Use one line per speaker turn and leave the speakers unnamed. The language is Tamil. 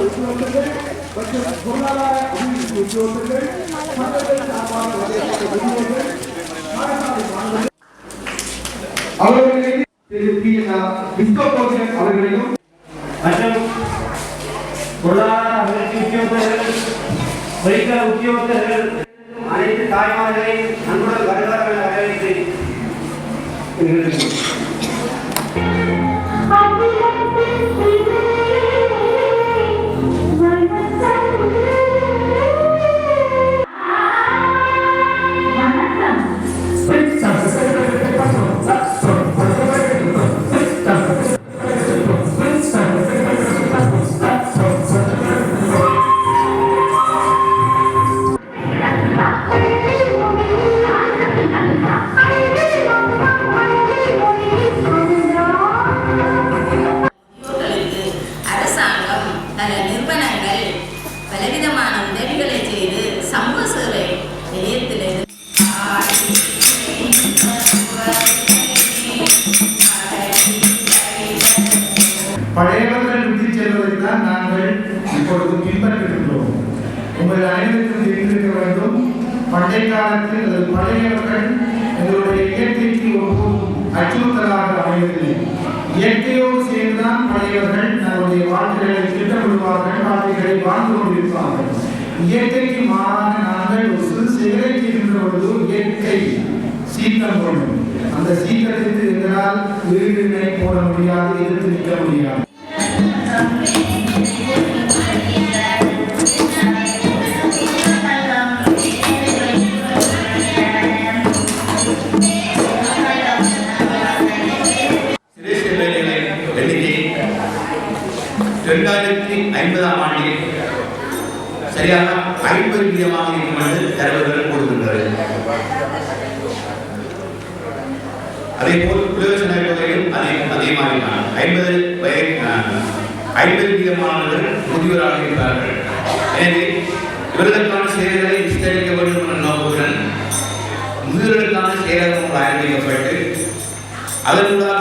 உத்தியோகத்தர்கள் மற்றும் பொருளாதார அபிவிருத்தி உத்தியோகத்தர்கள் சங்கங்கள் சார்பான வகையான ஊழியர்கள் பாடசாலை மாணவர்கள் அவர்களை திரு பி விஸ்வ கோவிலன் அவர்களையும்
மற்றும் பொருளாதார அபிவிருத்தி உத்தியோகத்தர்கள் வைக்க உத்தியோகத்தர்கள் அனைத்து தாய்மார்களை
பல நிறுவனங்கள் பலவிதமான உதவிகளை செய்து சமூக சேவை நிலையத்திலிருந்து
பழையவர்கள் விட்டுச் செல்வதை தான் நாங்கள் இப்பொழுது பின்பற்றுகின்றோம். உங்கள் அனைவருக்கும் தெரிந்திருக்க வேண்டும் பண்டை காலத்தில் அல்லது பழையவர்கள் எங்களுடைய இயற்கைக்கு ஒவ்வொரு அச்சுறுத்தலாக அமைவதில்லை இயற்கையோடு சேர்ந்துதான் பழையவர்கள் இயற்கைக்கு மாறாக நாங்கள் ஒரு சிறு செயலை செய்கின்ற பொழுது இயற்கை சீக்கம் கொள்ளும் அந்த சீற்றத்திற்கு எங்களால் வீடுகளை போட முடியாது எதிர்த்து நிற்க முடியாது.
ரெண்டாயிரத்தி ஐம்பதாம் ஆண்டில் சரியான ஐம்பது இருக்கும் என்று தலைவர்கள் கூறுகின்றது அதே போல் உலக சனப்பகுதியிலும் அதே அதே மாதிரி தான் ஐம்பது வயது ஐம்பது விதமானவர்கள் முதியோராக இருக்கிறார்கள் எனவே இவர்களுக்கான செயல்களை விஸ்தரிக்க வேண்டும் என்ற நோக்குடன் முதியோர்களுக்கான செயலகம் ஆரம்பிக்கப்பட்டு அதன் மூலம்